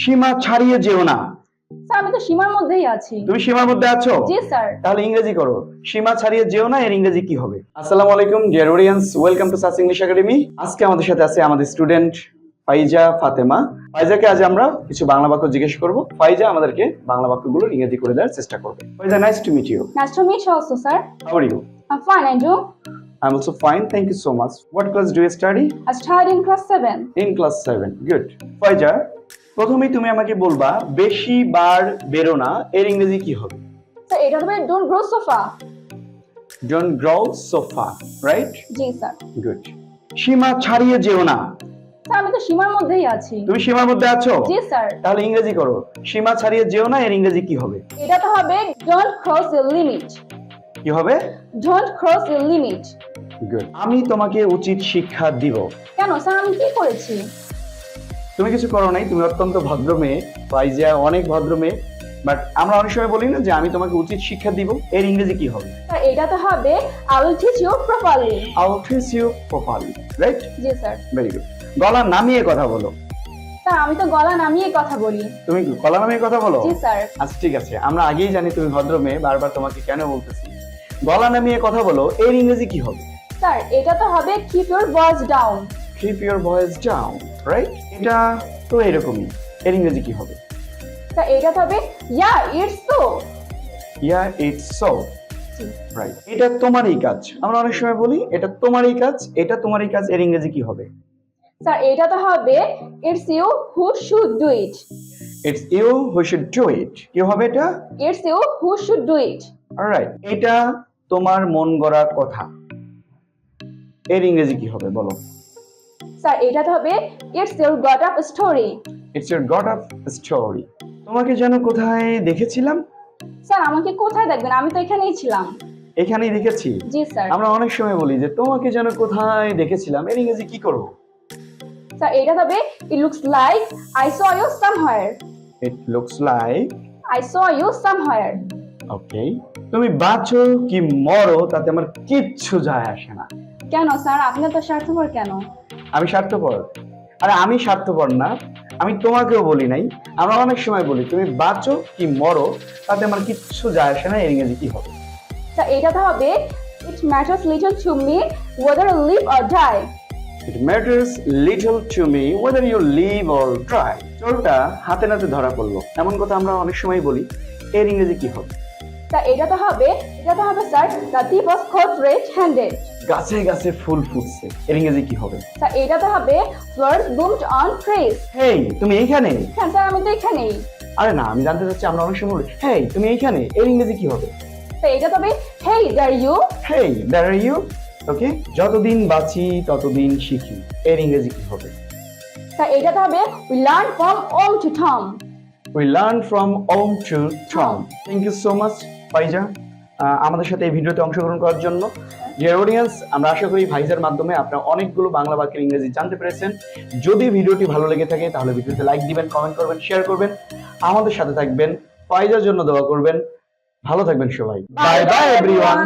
সীমা ছাড়িয়ে যেও না। স্যার আমি তো সীমার মধ্যেই আছি। তুমি সীমার মধ্যে আছো? জি স্যার। তাহলে ইংরেজি করো। সীমা ছাড়িয়ে যেও না এর ইংরেজি কি হবে? আসসালামু আলাইকুম dear audience welcome to Sas English academy আজকে আমাদের সাথে আছে আমাদের স্টুডেন্ট ফাইজা ফাতেমা। ফাইজাকে আজ আমরা কিছু বাংলা বাক্য জিজ্ঞেস করব। ফাইজা আমাদেরকে বাংলা বাক্যগুলো ইংরেজি করে দেওয়ার চেষ্টা করবে। Faiza nice to meet you Nice to meet you also, sir. How are you I'm fine, and you? I am also fine thank you so much what class do you study I studied in class 7. In class seven good Faiza প্রথমেই তুমি আমাকে বলবা বেশি বার বেরো না। এর ইংরেজি কি হবে? এটা হবে don't grow so far. Don't grow so far right ji sir good সীমা ছাড়িয়ে যেও না। স্যার আমি তো সীমার মধ্যেই আছি। তুমি সীমার মধ্যে আছো? জি স্যার তাহলে ইংরেজি করো। সীমা ছাড়িয়ে যেও না এর ইংরেজি কি হবে? এটা তো হবে don't cross the limit. কি হবে? Cross the limit. গুড আমি তোমাকে উচিত শিক্ষা দিব। কেন স্যার আমি কি করেছি? তুমি কিছু করো নাই তুমি অত্যন্ত ভদ্র মেয়ে ফাইজা অনেক ভদ্র মেয়ে বাট আমরা অনেক সময় বলি না যে আমি তোমাকে উচিত শিক্ষা দিব এর ইংরেজি কি হবে? এটা তো হবে I will teach you properly. I will treat you properly right ji sir very good গলা নামিয়ে কথা বলো। স্যার আমি তো গলা নামিয়ে কথা বলি। তুমি গলা নামিয়ে কথা বলো? জি স্যার আচ্ছা ঠিক আছে আমরা আগেই জানি তুমি ভদ্র মেয়ে বারবার তোমাকে কেন বলতেছি। গলা নামিয়ে কথা বলো এর ইংরেজি কি হবে? স্যার এটা তো হবে keep your voice down. Keep your voice down right এটা তো এরকমই। এর ইংরেজি কি হবে? স্যার এটা তো হবে yeah it's yeah it's so right এটা তোমারই কাজ। আমরা অনেক সময় বলি এটা তোমারই কাজ এটা তোমারই কাজ এর ইংরেজি কি হবে? স্যার এটা তো হবে it's you who should do it. It's you who should do it কি হবে এটা? It's you who should do it. Right এটা তোমার মন গড়া কথা। এর ইংরেজি কি হবে বলো? স্যার এটা হবে it's your got up story. It's your god of story তোমাকে যেন কোথায় দেখেছিলাম? স্যার আমাকে কোথায় দেখবেন? আমি তো এখানেই ছিলাম। এখানেই দেখেছি। জি স্যার। আমরা অনেক সময় বলি যে তোমাকে যেন কোথায় দেখেছিলাম? এর ইংরেজি কি করব? স্যার এটা হবে it looks like I saw you somewhere. It looks like I saw you somewhere. Okay তুমি বাঁচো কি মরো তাতে আমার কিচ্ছু যায় আসে না। কেন স্যার? আপনি তো স্বার্থপর কেন? আমি স্বার্থপর। আরে আমি স্বার্থপর না। আমি তোমাকেও বলি নাই। আমরা অনেক সময় বলি তুমি বাঁচো কি মরো তাতে আমার কিচ্ছু যায় আসে না এর ইংরেজি কি হবে। স্যার এটা তো হবে it matters little to me whether I live or die. It matters little to me whether you live or try চোরটা হাতে নাতে ধরা পড়ল। এমন কথা আমরা অনেক সময় বলি এর ইংরেজি কি হবে। স্যার এটা তো হবে এটা তো হবে sir the thief was caught red handed. গাছে গাছে ফুল ফুটছে এর ইংরেজি কি হবে? স্যার এটা তো হবে flowers bloomed on trees. হেই তুমি এইখানে? হ্যাঁ স্যার আমি তো এখানেই আরে না আমি জানতে চাচ্ছি আমরা অনেক সময় বলি হেই তুমি এইখানে এর ইংরেজি কি হবে? স্যার এটা তো হবে hey there you. Hey there are you okay যতদিন বাঁচি ততদিন শিখি এর ইংরেজি কি হবে? স্যার এটা তো হবে we learn from om to tom. We learn from Om Faiza আমাদের সাথে এই ভিডিওতে অংশগ্রহণ করার জন্য। ডিয়ার অডিয়েন্স আমরা আশা করি ভাইজার মাধ্যমে আপনারা অনেকগুলো বাংলা বাক্যের ইংরেজি জানতে পেরেছেন। যদি ভিডিওটি ভালো লেগে থাকে তাহলে ভিডিওতে লাইক দিবেন কমেন্ট করবেন শেয়ার করবেন। আমাদের সাথে থাকবেন ফাইজার জন্য দোয়া করবেন। ভালো থাকবেন সবাই। Bye bye everyone